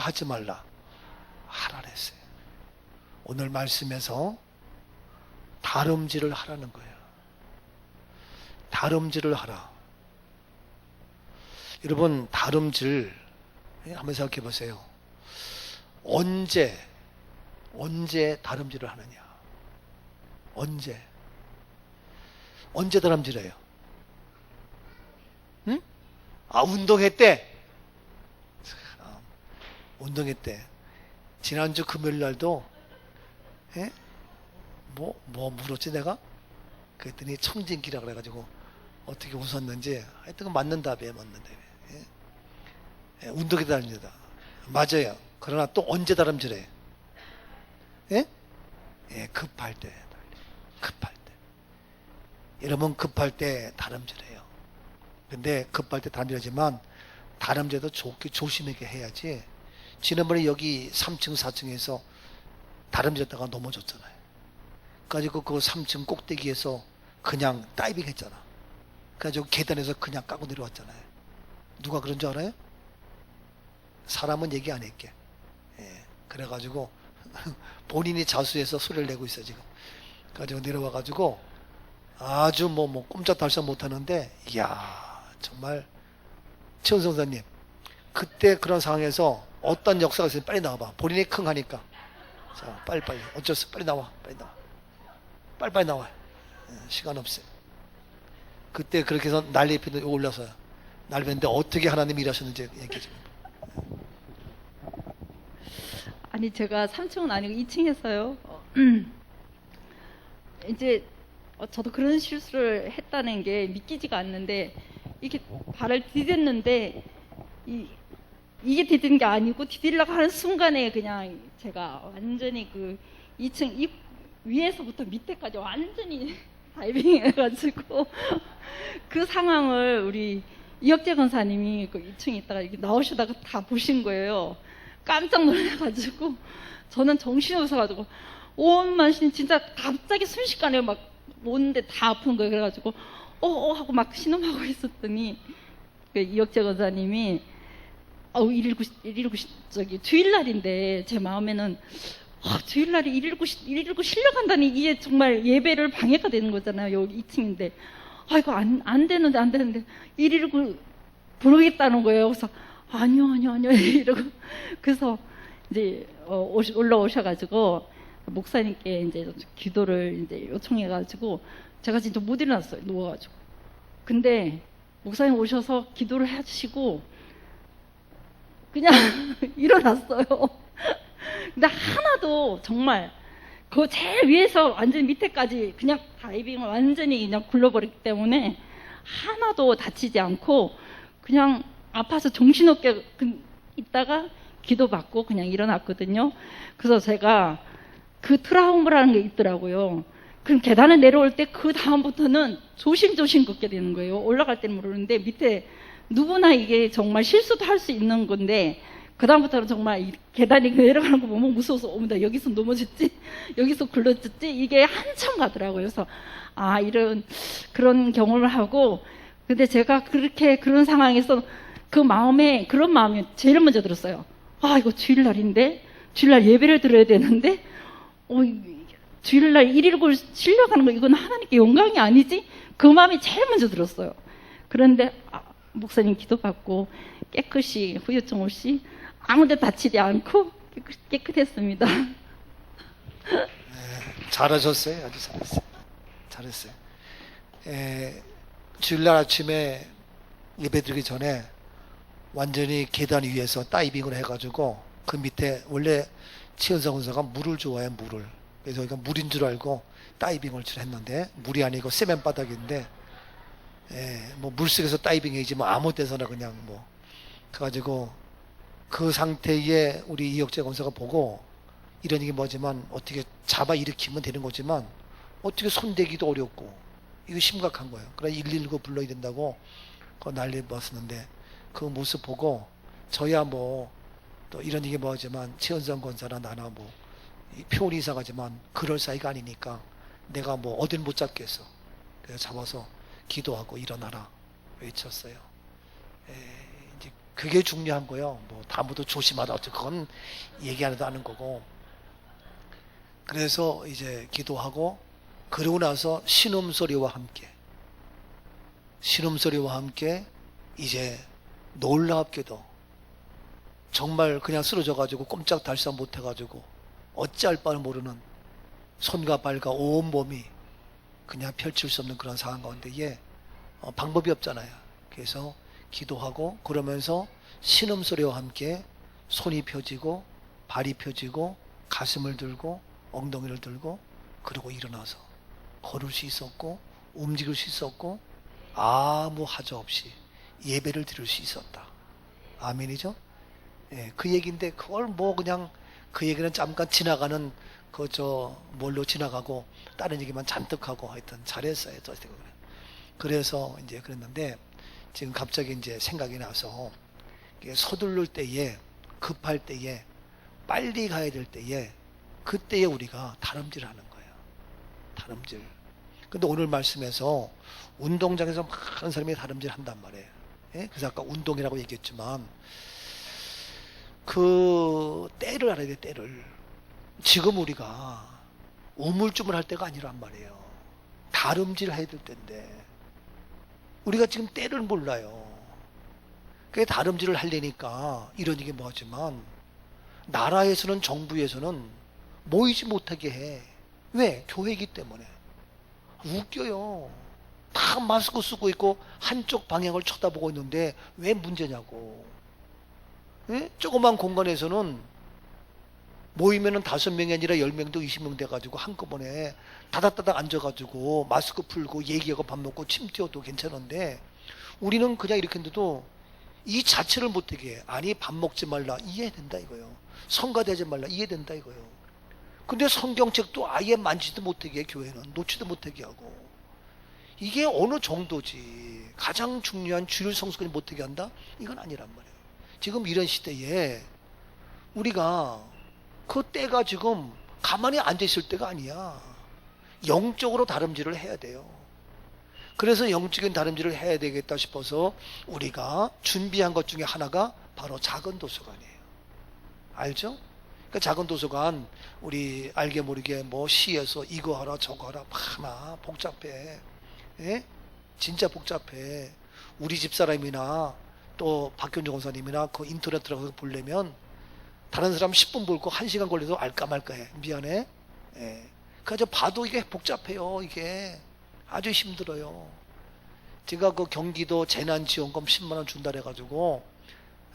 하지 말라. 하라 그랬어요. 오늘 말씀에서 다름질을 하라는 거예요. 다름질을 하라. 여러분, 다름질, 예, 한번 생각해 보세요. 언제, 언제 다름질을 하느냐? 언제? 언제 다람질해요? 응? 아, 운동회 때? 참, 운동회 때. 지난주 금요일 날도, 예? 뭐, 뭐 물었지 내가? 그랬더니 청진기라 그래가지고 어떻게 웃었는지 하여튼 그 맞는 답이에요, 맞는 답이에요. 예? 예, 운동회 다닙니다. 맞아요. 그러나 또 언제 다람질해? 예? 예, 급할 때. 급할 때. 여러분 급할 때 다름질해요. 근데 급할 때 다름질하지만 다름질도 좋게 조심하게 해야지. 지난번에 여기 3층 4층에서 다름질했다가 넘어졌잖아요. 그래가지고 그 3층 꼭대기에서 그냥 다이빙 했잖아. 그래가지고 계단에서 그냥 까고 내려왔잖아요. 누가 그런 줄 알아요? 사람은 얘기 안 할게. 예, 그래가지고 본인이 자수해서 소리를 내고 있어 지금. 그래가지고 내려와가지고 아주 뭐, 뭐, 꼼짝달싹 못하는데, 이야, 정말, 최은성사님, 그때 그런 상황에서 어떤 역사가 있으면 빨리 나와봐. 본인이 킁 하니까. 자, 빨리빨리. 어쩔 수 없어. 빨리 나와. 빨리 나와. 빨리빨리 나와. 예, 시간 없어요. 그때 그렇게 해서 난리 피는데 올라서요. 피는데 어떻게 하나님 일하셨는지 얘기해 좀. 아니 제가 3층은 아니고 2층에서요. 이제 어, 저도 그런 실수를 했다는 게 믿기지가 않는데 이렇게 발을 디뎠는데 이, 이게 디딘 게 아니고 디딜라고 하는 순간에 그냥 제가 완전히 그 2층 입 위에서부터 밑에까지 완전히 다이빙 해가지고 그 상황을 우리 이혁재 권사님이 그 2층에 있다가 이렇게 나오시다가 다 보신 거예요. 깜짝 놀라가지고 저는 정신이 없어가지고 온 만 신 진짜 갑자기 순식간에 막 오는데 다 아픈 거예요. 그래가지고 어어 하고 막 신음하고 있었더니 그 이혁재 권사님이 어우 119 119 저기 주일날인데 제 마음에는 아, 주일날에 119 119 실려간다니 이게 정말 예배를 방해가 되는 거잖아요. 여기 2층인데 아 이거 안, 안 되는데 안 되는데 119 부르겠다는 거예요. 그래서 아니요 아니요 아니요 이러고 그래서 이제 어, 올라오셔가지고 목사님께 이제 기도를 이제 요청해가지고 제가 진짜 못 일어났어요 누워가지고 근데 목사님 오셔서 기도를 해주시고 그냥 일어났어요. 근데 하나도 정말 그 제일 위에서 완전 밑에까지 그냥 다이빙을 완전히 그냥 굴러버리기 때문에 하나도 다치지 않고 그냥 아파서 정신없게 그- 있다가 기도받고 그냥 일어났거든요. 그래서 제가 그 트라우마라는 게 있더라고요. 그럼 계단을 내려올 때 그 다음부터는 조심조심 걷게 되는 거예요. 올라갈 때는 모르는데 밑에 누구나 이게 정말 실수도 할 수 있는 건데 그 다음부터는 정말 이 계단이 내려가는 거 보면 무서워서 어머나 여기서 넘어졌지 여기서 굴러졌지 이게 한참 가더라고요. 그래서 아 이런 그런 경험을 하고 근데 제가 그렇게 그런 상황에서 그 마음에 그런 마음이 제일 먼저 들었어요. 아 이거 주일날인데 주일날 예배를 드려야 되는데 어, 이- 주일날 119를 실려가는 거 이건 하나님께 영광이 아니지? 그 마음이 제일 먼저 들었어요. 그런데 아, 목사님 기도받고 깨끗이 후유증 없이 아무데 다치지 않고 깨끗, 깨끗했습니다. 잘하셨어요. 아주 잘했어요. 잘했어요. 에, 주일날 아침에 예배 드리기 전에 완전히 계단 위에서 다이빙을 해가지고 그 밑에 원래 치은성 군사가 물을 좋아해 물을 그래서 이거 물인 줄 알고 다이빙을 줄 했는데 물이 아니고 세면 바닥인데 예, 뭐 물속에서 다이빙이지 뭐 아무 데서나 그냥 뭐 그래가지고 그 상태에 우리 이혁재 권사가 보고 이런 얘기 뭐지만 어떻게 잡아 일으키면 되는 거지만 어떻게 손대기도 어렵고 이거 심각한 거예요. 그래 119 불러야 된다고 그 난리 났었는데 그 모습 보고 저야 뭐 또 이런 얘기 뭐지만 최은성 권사나 나나 뭐 표현 이상하지만 그럴 사이가 아니니까 내가 뭐 어딜 못 잡겠어. 그래서 잡아서 기도하고 일어나라 외쳤어요. 에, 이제 그게 중요한 거예요. 뭐 다무도 조심하다 어쩌 그건 얘기 안 해도 아는 거고. 그래서 이제 기도하고 그러고 나서 신음 소리와 함께 신음 소리와 함께 이제 놀랍게도 정말 그냥 쓰러져 가지고 꼼짝 달싹 못 해 가지고 어찌할 바를 모르는 손과 발과 온 몸이 그냥 펼칠 수 없는 그런 상황 가운데에 어, 방법이 없잖아요. 그래서 기도하고 그러면서 신음 소리와 함께 손이 펴지고 발이 펴지고 가슴을 들고 엉덩이를 들고 그러고 일어나서 걸을 수 있었고 움직일 수 있었고 아무 하자 없이 예배를 드릴 수 있었다. 아멘이죠? 예, 그 얘기인데 그걸 뭐 그냥 그 얘기는 잠깐 지나가는 그 저 뭘로 지나가고 다른 얘기만 잔뜩 하고 하여튼 잘했어요. 그래서 이제 그랬는데 지금 갑자기 이제 생각이 나서 서두를 때에 급할 때에 빨리 가야 될 때에 그때에 우리가 다름질 하는 거예요. 다름질. 근데 오늘 말씀에서 운동장에서 많은 사람이 다름질 한단 말이에요. 예? 그래서 아까 운동이라고 얘기했지만 그 때를 알아야 돼 때를 지금 우리가 우물쭈물 할 때가 아니란 말이에요. 다름질 해야 될 때인데 우리가 지금 때를 몰라요. 그게 다름질을 하려니까 이런 얘기 뭐하지만 나라에서는 정부에서는 모이지 못하게 해. 왜? 교회이기 때문에. 웃겨요. 다 마스크 쓰고 있고 한쪽 방향을 쳐다보고 있는데 왜 문제냐고. 예? 조그만 공간에서는 모이면은 다섯 명이 아니라 열 명도 이십 명 돼가지고 한꺼번에 다닥다닥 앉아가지고 마스크 풀고 얘기하고 밥 먹고 침 튀어도 괜찮은데 우리는 그냥 이렇게 했는데도 이 자체를 못하게 해. 아니 밥 먹지 말라 이해된다 이거요. 성가대지 말라 이해된다 이거요. 근데 성경책도 아예 만지도 못하게 해 교회는 놓지도 못하게 하고 이게 어느 정도지 가장 중요한 주일 성수까지 못하게 한다? 이건 아니란 말이에요. 지금 이런 시대에 우리가 그 때가 지금 가만히 앉아 있을 때가 아니야. 영적으로 다름질을 해야 돼요. 그래서 영적인 다름질을 해야 되겠다 싶어서 우리가 준비한 것 중에 하나가 바로 작은 도서관이에요. 알죠? 그 작은 도서관 우리 알게 모르게 뭐 시에서 이거 하라 저거 하라 많아 복잡해. 예? 진짜 복잡해. 우리 집 사람이나 또 박경정 원사님이나 그 인터넷 들어가서 보려면 다른 사람 10분 볼거 1시간 걸려도 알까 말까 해. 미안해. 예. 그저 봐도 이게 복잡해요. 이게 아주 힘들어요. 제가 그 경기도 재난지원금 10만 원 준다 그래가지고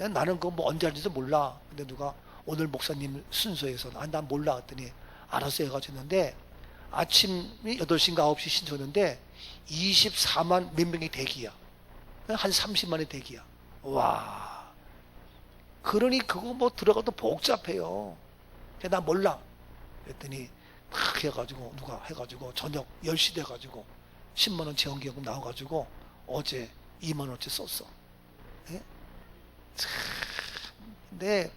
예, 나는 그거 뭐 언제 할지도 몰라. 근데 누가 오늘 목사님 순서에서 아, 난 몰라 했더니 알았어 해가지고 했는데 아침 8시인가 9시 신청했는데 24만 몇 명이 대기야. 한 30만의 대기야. 와. 그러니 그거 뭐 들어가도 복잡해요. 나 몰라. 그랬더니 탁 해가지고 누가 해가지고 저녁 10시 돼가지고 10만원 지원기금 나와가지고 어제 2만원어치 썼어. 예? 참, 근데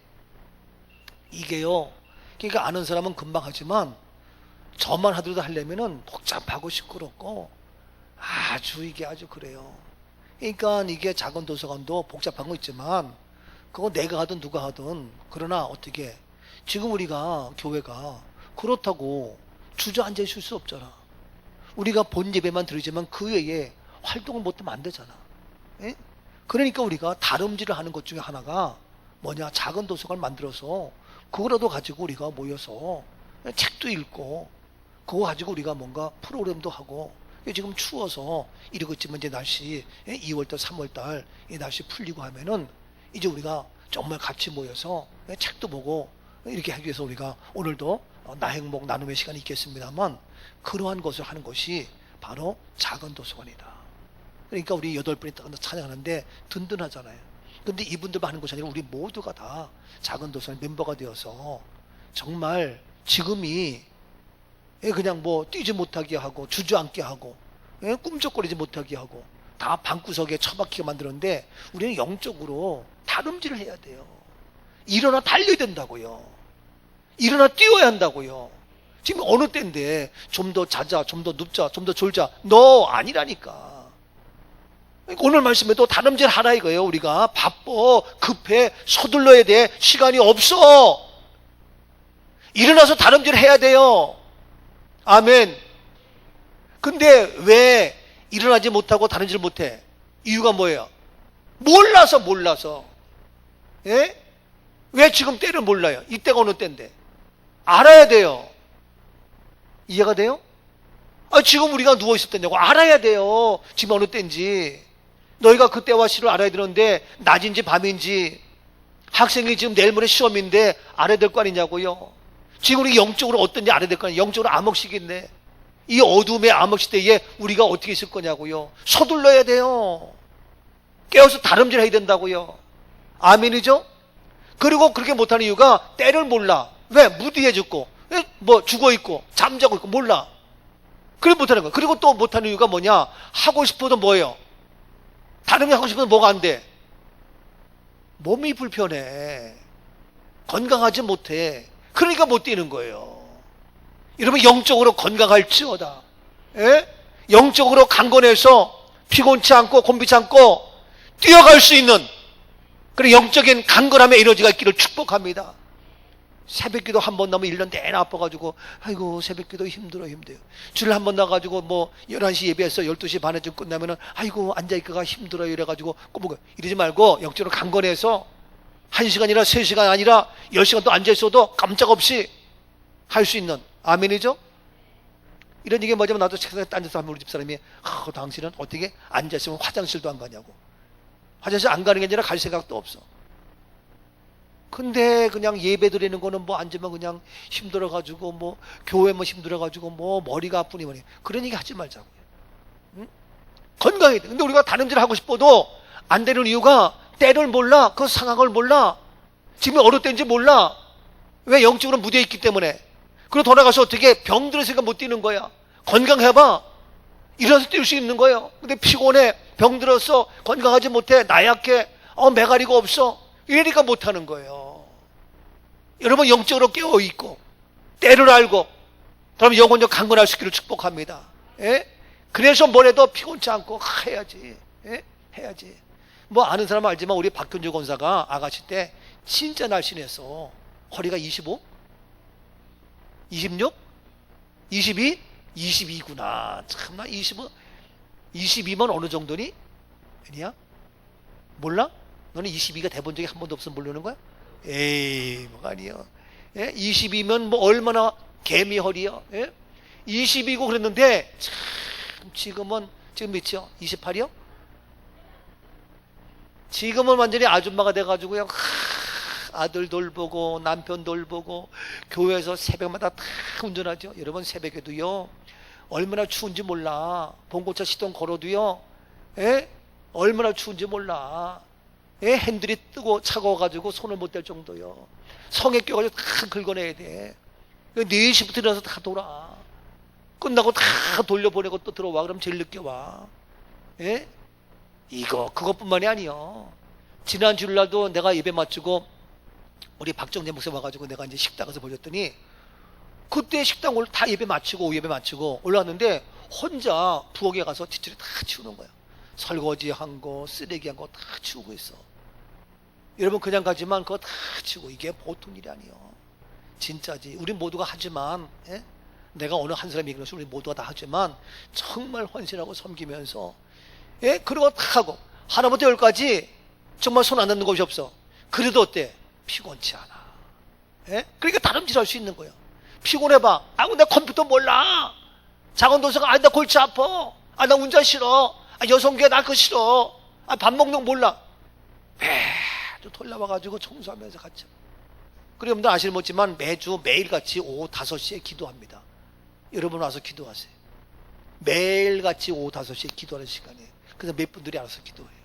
이게요. 그러니까 아는 사람은 금방 하지만 저만 하더라도 하려면은 복잡하고 시끄럽고 아주 이게 아주 그래요. 그러니까 이게 작은 도서관도 복잡한 거 있지만 그거 내가 하든 누가 하든 그러나 어떻게 지금 우리가 교회가 그렇다고 주저앉아 있을 수 없잖아. 우리가 본 예배만 드리지만 그 외에 활동을 못하면 안 되잖아. 예? 그러니까 우리가 다름질을 하는 것 중에 하나가 뭐냐 작은 도서관을 만들어서 그거라도 가지고 우리가 모여서 책도 읽고 그거 가지고 우리가 뭔가 프로그램도 하고 지금 추워서 이러고 있지만 이제 날씨 2월달 3월달 이 날씨 풀리고 하면은 이제 우리가 정말 같이 모여서 책도 보고 이렇게 하기 위해서 우리가 오늘도 나행복 나눔의 시간이 있겠습니다만 그러한 것을 하는 것이 바로 작은 도서관이다. 그러니까 우리 여덟 분이 딱 찬양하는데 든든하잖아요. 근데 이분들만 하는 것이 아니라 우리 모두가 다 작은 도서관 멤버가 되어서 정말 지금이 그냥 뭐 뛰지 못하게 하고 주저앉게 하고 꿈쩍거리지 못하게 하고 다 방구석에 처박히게 만들었는데 우리는 영적으로 다름질을 해야 돼요. 일어나 달려야 된다고요. 일어나 뛰어야 한다고요. 지금 어느 때인데 좀 더 자자, 좀 더 눕자, 좀 더 졸자. 너 아니라니까. 오늘 말씀에도 다름질 하라 이거예요. 우리가 바빠, 급해, 서둘러야 돼. 시간이 없어. 일어나서 다름질 해야 돼요. 아멘. 근데 왜 일어나지 못하고 다름질 못해? 이유가 뭐예요? 몰라서 몰라서. 예? 왜 지금 때를 몰라요? 이때가 어느 때인데? 알아야 돼요. 이해가 돼요? 아, 지금 우리가 누워 있었다냐고 알아야 돼요. 지금 어느 때인지. 너희가 그때와 시를 알아야 되는데 낮인지 밤인지 학생이 지금 내일 모레 시험인데 알아야 될 거 아니냐고요. 지금 우리 영적으로 어떤지 알아야 될 거 아니에요. 영적으로 암흑시기인데 이 어둠의 암흑시대에 우리가 어떻게 있을 거냐고요. 서둘러야 돼요. 깨어서 다름질 해야 된다고요. 아멘이죠? 그리고 그렇게 못하는 이유가 때를 몰라. 왜? 무디해 죽고, 왜? 뭐 죽어 있고, 잠자고 있고, 몰라. 그래 못하는 거야. 그리고 또 못하는 이유가 뭐냐? 하고 싶어도 뭐예요? 다른 게 하고 싶어도 뭐가 안 돼? 몸이 불편해. 건강하지 못해. 그러니까 못 뛰는 거예요. 여러분 영적으로 건강할지어다. 예? 영적으로 강건해서 피곤치 않고 곤비치 않고 뛰어갈 수 있는 그런 영적인 강건함의 에너지가 있기를 축복합니다. 새벽 기도 한 번 나면 1년 내내 아파가지고 아이고 새벽 기도 힘들어 힘들어요. 주일 한번 나가지고 뭐 11시 예배해서 12시 반에 좀 끝나면은 아이고 앉아있기가 힘들어요 이래가지고 꼬부고 이러지 말고 영적으로 강건해서 1시간이나 3시간 아니라 10시간 또 앉아있어도 깜짝없이 할 수 있는 아멘이죠? 이런 얘기 뭐냐면 나도 책상에 앉아서 하면 우리 집사람이 아, 당신은 어떻게 앉아있으면 화장실도 안 가냐고 화장실 안 가는 게 아니라 갈 생각도 없어 근데 그냥 예배 드리는 거는 뭐 앉으면 그냥 힘들어가지고 뭐 교회만 힘들어가지고 뭐 머리가 아프니 뭐니 그런 얘기 하지 말자고요. 응? 건강해야 돼. 근데 우리가 다름질 하고 싶어도 안 되는 이유가 때를 몰라. 그 상황을 몰라. 지금 어느 때인지 몰라. 왜 영적으로 무대에 있기 때문에. 그리고 돌아가서 어떻게 병 들었으니까 못 뛰는 거야. 건강해봐. 일어나서 뛸 수 있는 거예요. 근데 피곤해. 병 들었어. 건강하지 못해. 나약해. 어, 메가리가 없어. 이러니까 못하는 거예요. 여러분 영적으로 깨어 있고 때를 알고 그럼 영혼적 강건할 수 있기를 축복합니다. 예? 그래서 뭐래도 피곤치 않고 해야지. 예? 해야지. 뭐 아는 사람은 알지만 우리 박현주 권사가 아가씨 때 진짜 날씬했어. 허리가 25? 26? 22? 22구나. 참나 25? 22면 어느 정도니? 아니야? 몰라? 너는 22가 돼본 적이 한 번도 없으면 모르는 거야? 에이, 뭐가 아니야. 예? 22면 뭐 얼마나 개미 허리야. 예? 22고 그랬는데, 참, 지금은, 지금 몇이요? 28이요? 지금은 완전히 아줌마가 돼가지고요. 하, 아들 돌보고, 남편 돌보고, 교회에서 새벽마다 다 운전하죠. 여러분, 새벽에도요. 얼마나 추운지 몰라. 봉고차 시동 걸어도요. 예? 얼마나 추운지 몰라. 예, 핸들이 뜨고 차가워가지고 손을 못 댈 정도요. 성에 껴가지고 다 긁어내야 돼. 4시부터 일어나서 다 돌아. 끝나고 다 돌려보내고 또 들어와. 그럼 제일 늦게 와. 예? 이거, 그것뿐만이 아니요. 지난 주일날도 내가 예배 마치고 우리 박정재 목사 와가지고 내가 이제 식당 가서 보셨더니 그때 식당 올다 예배 마치고 오후 예배 마치고 올라왔는데 혼자 부엌에 가서 뒷줄에 다 치우는 거야. 설거지 한 거, 쓰레기 한 거 다 치우고 있어. 여러분 그냥 가지만 그거 다 치우고 이게 보통 일이 아니요. 진짜지. 우리 모두가 하지만 예? 내가 어느 한 사람이 그래서 우리 모두가 다 하지만 정말 헌신하고 섬기면서 예? 그리고 다 하고 하나부터 열까지 정말 손안 넣는 곳이 없어. 그래도 어때? 피곤치 않아. 예? 그러니까 다름질 할 수 있는 거야. 피곤해봐. 아이고, 내 컴퓨터 몰라. 작은 도서가, 아, 나 골치 아파. 아, 나 운전 싫어. 아, 여성계 나 그거 싫어. 아, 밥 먹는 거 몰라. 매주 돌려와가지고 청소하면서 같이. 그리고 여러분들 아시는 못지만 매주 매일같이 오후 5시에 기도합니다. 여러분 와서 기도하세요. 매일같이 오후 5시에 기도하는 시간이에요. 그래서 몇 분들이 알아서 기도해요.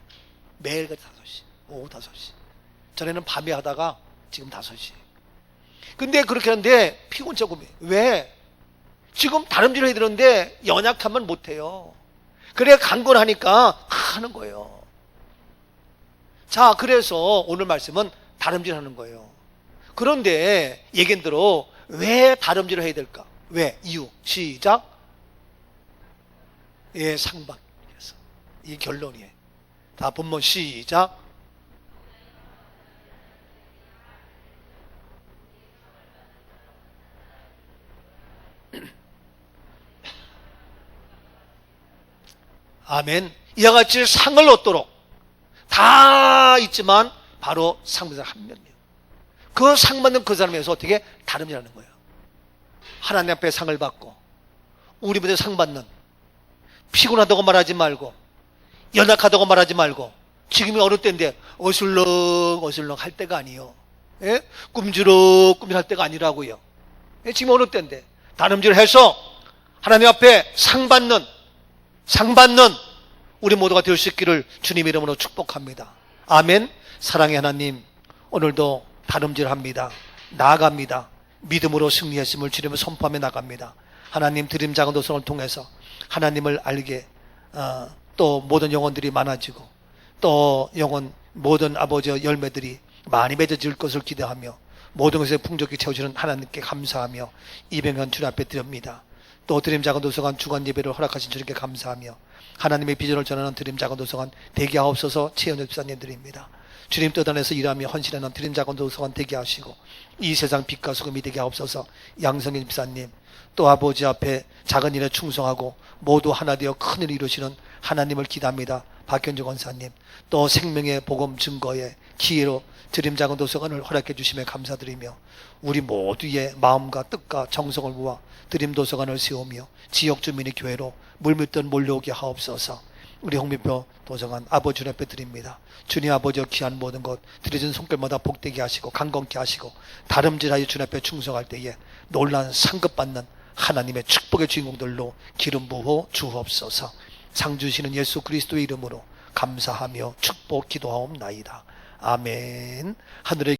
매일같이 5시, 오후 5시. 전에는 밤에 하다가 지금 5시. 근데 그렇게 하는데 피곤차 고민. 왜? 지금 다름질 해야 되는데 연약하면 못해요. 그래 강건하니까 하는 거예요. 자, 그래서 오늘 말씀은 다름질 하는 거예요. 그런데 얘긴대로 왜 다름질을 해야 될까? 왜? 이유. 시작. 예, 상박해서. 이 결론이에요. 다 본문 시작. 아멘. 이와 같이 상을 얻도록 다 있지만 바로 상대자 한 명이에요. 그 상 받는 그 사람에서 어떻게 다름이라는 거예요. 하나님 앞에 상을 받고 우리 무대 상 받는 피곤하다고 말하지 말고 연약하다고 말하지 말고 지금이 어느 때인데 어슬렁 어슬렁 할 때가 아니요. 예? 꿈주럭 꿈주럭 할 때가 아니라고요. 예? 지금 어느 때인데 다름질 해서 하나님 앞에 상 받는 상 받는 우리 모두가 될 수 있기를 주님 이름으로 축복합니다. 아멘. 사랑의 하나님, 오늘도 다름질합니다. 나아갑니다. 믿음으로 승리했음을 주님을 선포하며 나갑니다. 하나님 드림 작은 도성을 통해서 하나님을 알게 어, 또 모든 영혼들이 많아지고 또 영혼 모든 아버지의 열매들이 많이 맺어질 것을 기대하며 모든 것에 풍족히 채워주는 하나님께 감사하며 이병현 주님 앞에 드립니다. 또 드림 작은 도서관 주간 예배를 허락하신 주님께 감사하며 하나님의 비전을 전하는 드림 작은 도서관 대기하옵소서 최현엽 집사님들입니다. 주님 뜻 안에서 일하며 헌신하는 드림 작은 도서관 대기하시고 이 세상 빛과 소금이 되게 하옵소서 양성현 집사님 또 아버지 앞에 작은 일에 충성하고 모두 하나 되어 큰 일을 이루시는 하나님을 기도합니다. 박현주 권사님 또 생명의 복음 증거의 기회로 드림 작은 도서관을 허락해 주심에 감사드리며 우리 모두의 마음과 뜻과 정성을 모아 드림 도서관을 세우며 지역 주민의 교회로 물밀듯 몰려오게 하옵소서 우리 홍미표 도서관 아버지 주님 앞에 드립니다. 주님 아버지의 귀한 모든 것 드려진 손길마다 복되게 하시고 강건케 하시고 다름질하여 주님 앞에 충성할 때에 놀란 상급 받는 하나님의 축복의 주인공들로 기름 부어 주옵소서 상 주시는 예수 그리스도의 이름으로 감사하며 축복 기도하옵나이다. 아멘. 하늘의